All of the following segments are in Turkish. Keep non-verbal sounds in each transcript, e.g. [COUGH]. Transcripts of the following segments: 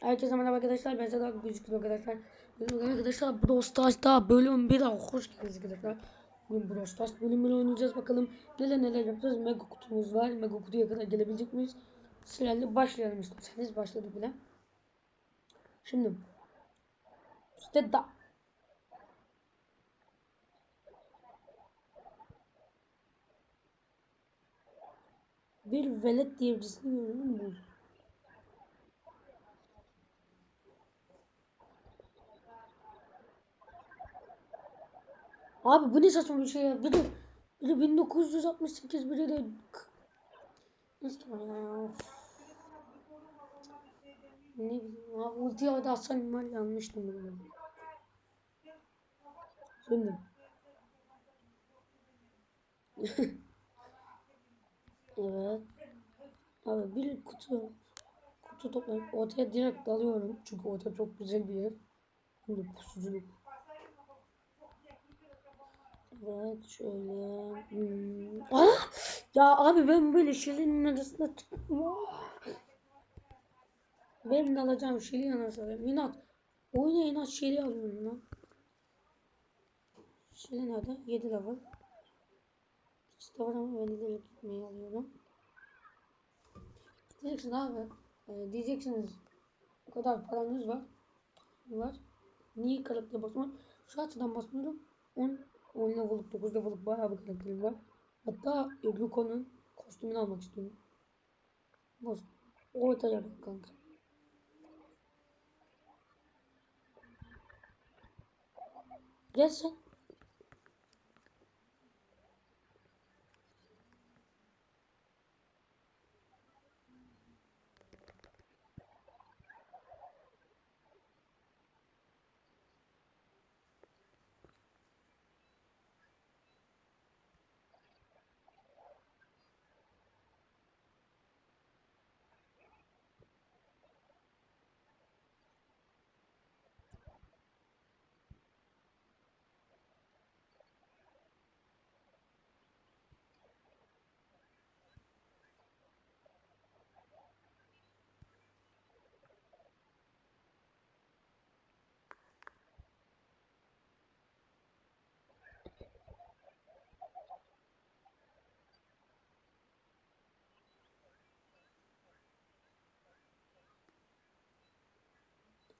Herkese merhaba arkadaşlar. Ben Sedat gözüküyor arkadaşlar. Bugün arkadaşlar Brawl Stars'ta bölüm 1'e hoş geldiniz arkadaşlar. Bugün Brawl Stars bölümünü oynayacağız bakalım. Neler neler yapacağız. Mega kutumuz var. Mega kutuya kadar gelebilecek miyiz? Sırayla başlayalım isterseniz. Başladık bile. Şimdi. İşte da. Bir velet diye birisini Abi bu ne saçma bir şey ya. Bir de, bir de 1968 biri de Neyse ya. Ne bileyim abi ultiye da atsan var yanlıştım bunu. Şimdi. [LAUGHS] evet. Abi bir kutu kutu toplayıp ortaya direkt dalıyorum. Çünkü orta çok güzel bir yer. Şimdi pusuculuk. Evet şöyle. Hmm. Ah! Ya abi ben böyle şilinin arasında Ben de alacağım şili anasını. Minat. Oyuna inat şili alıyorum lan. Şili nerede? 7 level. İşte var ama ben de direkt gitmeyi alıyorum. Diyeceksin abi. E, diyeceksiniz. O kadar paranız var. Var. Niye karakter basmıyor? Şu açıdan basmıyorum. 10 10 level'lık 9 level'lık bayağı bir karakterim var. Hatta Ruko'nun kostümünü almak istiyorum. Boş. Ortaya bak kanka. Gel sen.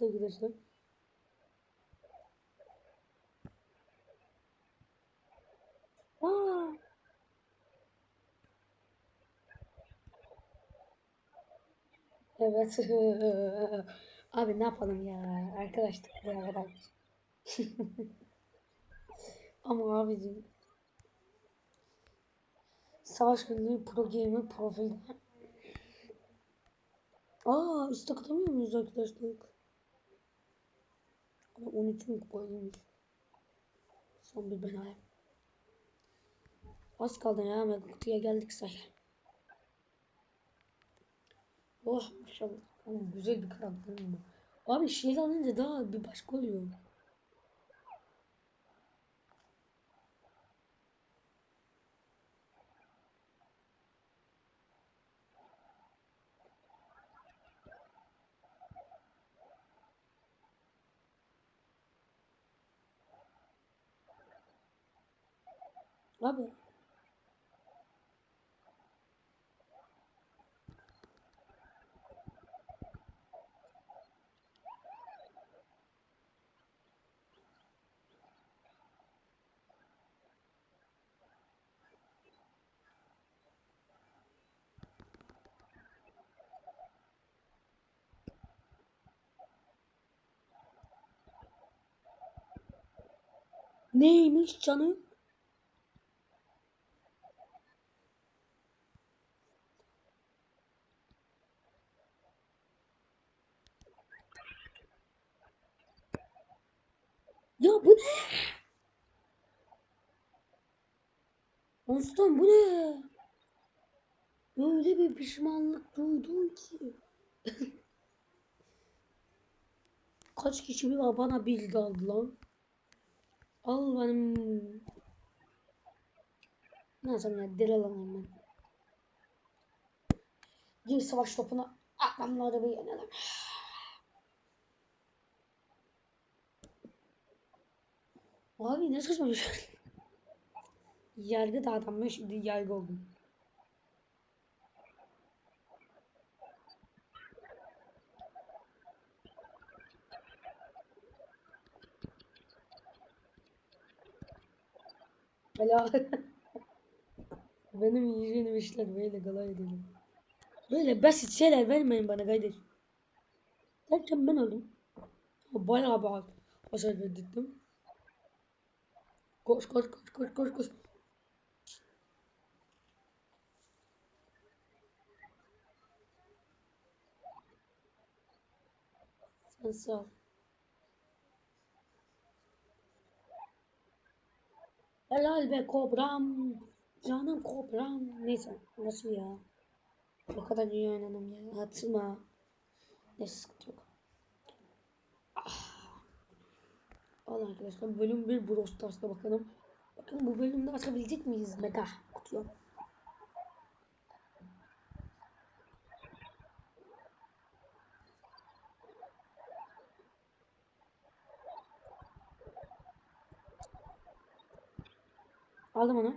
Arkadaşlar. Aa. Evet. [LAUGHS] Abi ne yapalım ya? Arkadaşlık kadar. [LAUGHS] Ama abicim. Savaş günlüğü pro gamer profilde. Aa istek atamıyor muyuz arkadaşlar? 13 mü kupaymış? Son bir bela. Az kaldı ya mega kutuya geldik say. Oh maşallah. Oğlum, güzel bir karakterim bu. Abi şeyle alınca daha bir başka oluyor. Abi Neymiş canım? Ya bu ne? Aslan bu ne? Böyle bir pişmanlık duydum ki. [LAUGHS] Kaç kişi bir bana bilgi aldı lan. Al benim. Ne yapsam ya deli ben. Gir savaş topuna atmamla arabayı yenelim. Abi ne saçma bir şey. [LAUGHS] yargı dağıtanmış şimdi yargı oldum. Helal. [LAUGHS] Benim yiyeceğim işler böyle kolay değil. Böyle basit şeyler vermeyin bana kardeş. Derken ben öldüm. Bayağı bir hasar verdim. Koş koş koş koş koş koş. Sen sağ ol. Helal be kobram. Canım kobram. Neyse nasıl ya? O kadar iyi oynadım ya. Atma. Neyse sıkıntı yok. Ah. Al arkadaşlar bölüm 1 Brawl Stars'ta bakalım. Bakın bu bölümde açabilecek miyiz mega kutuyu? Aldım onu.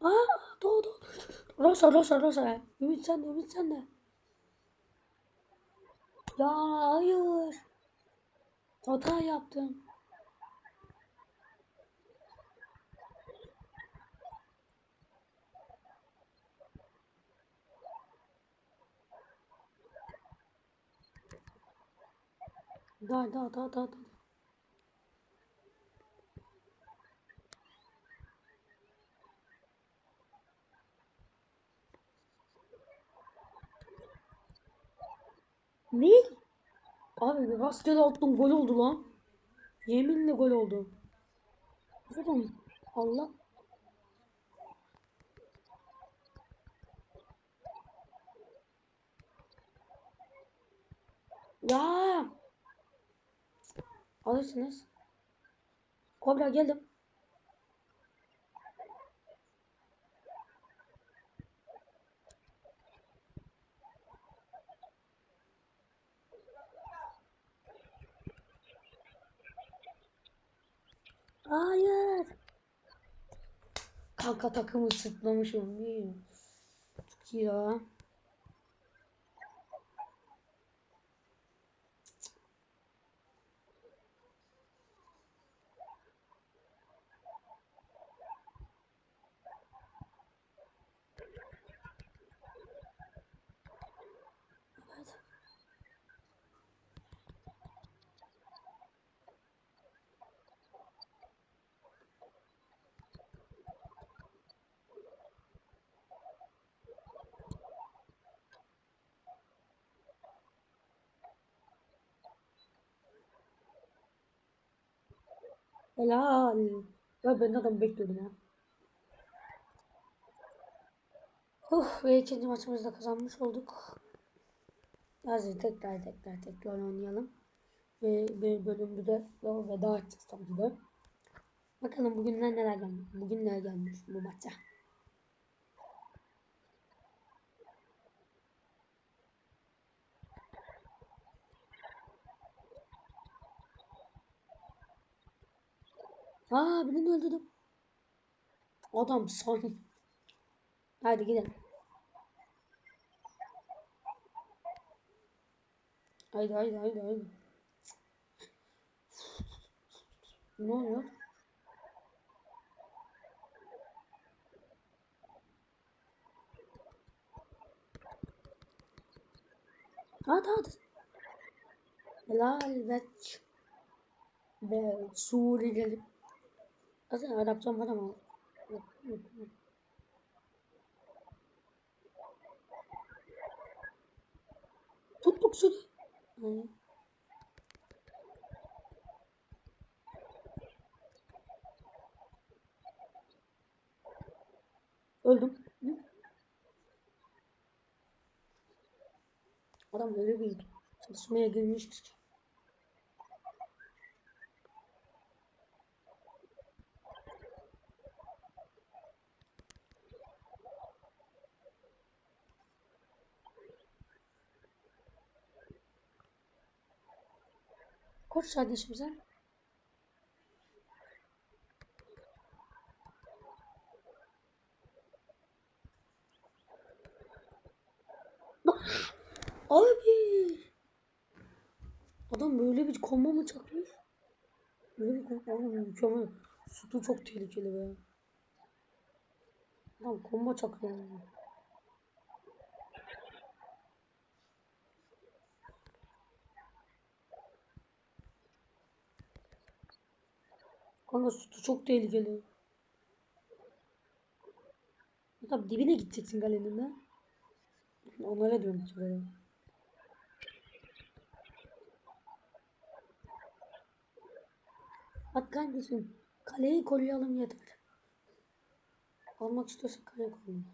Aa doğdu. Rosa Rosa Rosa. Ümit sen de Ümit sen de. Ya hayır. Hata yaptım. Da da da da da. Ne? Abi rastgele attım gol oldu lan. Yeminle gol oldu. Oğlum Allah. Ya. Alırsınız. Kobra geldim. Hayır. Kanka takımı iyi ya. Helal. Ya ben adam bekliyordum ya. Huh, ve ikinci maçımızda kazanmış olduk. Hadi tekrar tekrar tekrar oynayalım. Ve bir bölümde de veda edeceğiz tabii ki de. Bakalım bugünler neler gelmiş. Bugün neler gelmiş bu maça. Aa birini öldürdüm. Adam son. Hadi gidelim. Haydi haydi haydi haydi. Ne oluyor? Hadi hadi. Helal ve ve Suriyeli. Aslında Arapçam var ama. Tuttuk. Hı. Öldüm. Adam öyle bir çalışmaya girmiş kardeşim sen. Abi. Adam böyle bir kombo mu çakmış? Böyle bir kombo Abi mükemmel. Sütü çok tehlikeli be. Adam kombo çakıyor. Kanka sütü çok tehlikeli. Tabii dibine gideceksin kalenin de. Onlara bu sefer. Bak kardeşim kaleyi koruyalım yeter. Almak istiyorsak kaleyi koruyalım.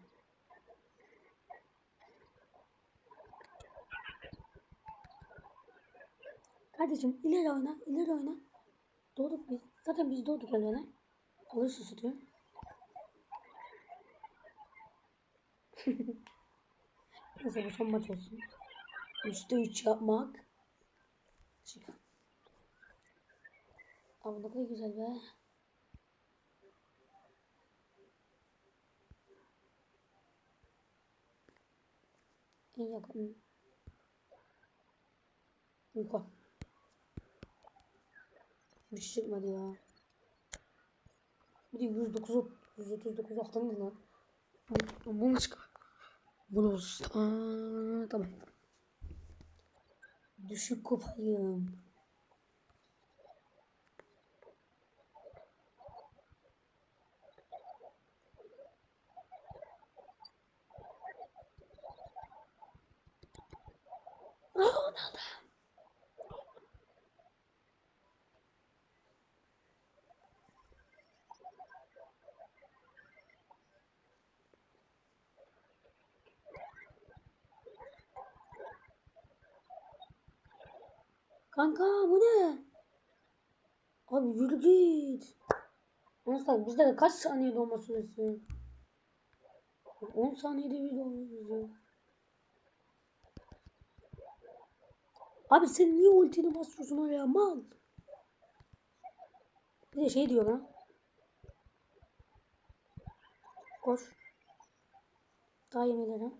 Kardeşim ileri oyna, ileri oyna. Doğduk biz. Zaten biz doğduk evvela. Alırsın sütü. Neyse bu son maç olsun. Üçte üç yapmak. Çık. Abi ne kadar güzel be. En yakın. Yuka. Bir şey çıkmadı ya. Bir de 109 139 aklımda lan. Bu, bu mu çıkar? Bunu tamam. Düşük kupayım. Aa, Kanka bu ne? Abi yürü git. Nasıl bizde de kaç saniye dolma süresi? 10 saniyede dolmuyoruz ya. Abi sen niye ultini basıyorsun oraya mal? Bir de şey diyor lan. Koş. Daha yemeleri.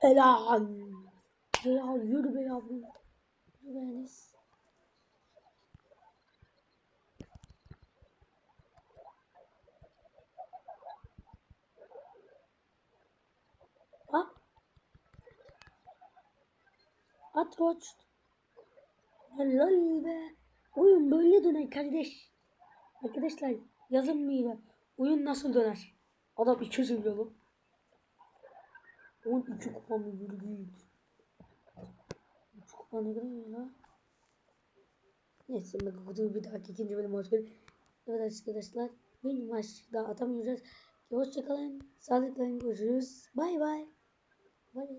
Helal. Helal yürü be yavrum. Yürü Enes. Bak. At koç. Helal be. Oyun böyle döner kardeş. Arkadaşlar yazın mı yine? Oyun nasıl döner? Adam 200 milyon. 12 kupa mı yürü git. 3 kupa ne kadar ya? Neyse ben kutuyu bir dahaki ikinci bölüm hoş geldin. Evet arkadaşlar bir maç daha atamayacağız. Hoşçakalın. Sağlıkla görüşürüz. Bay bay. Bay.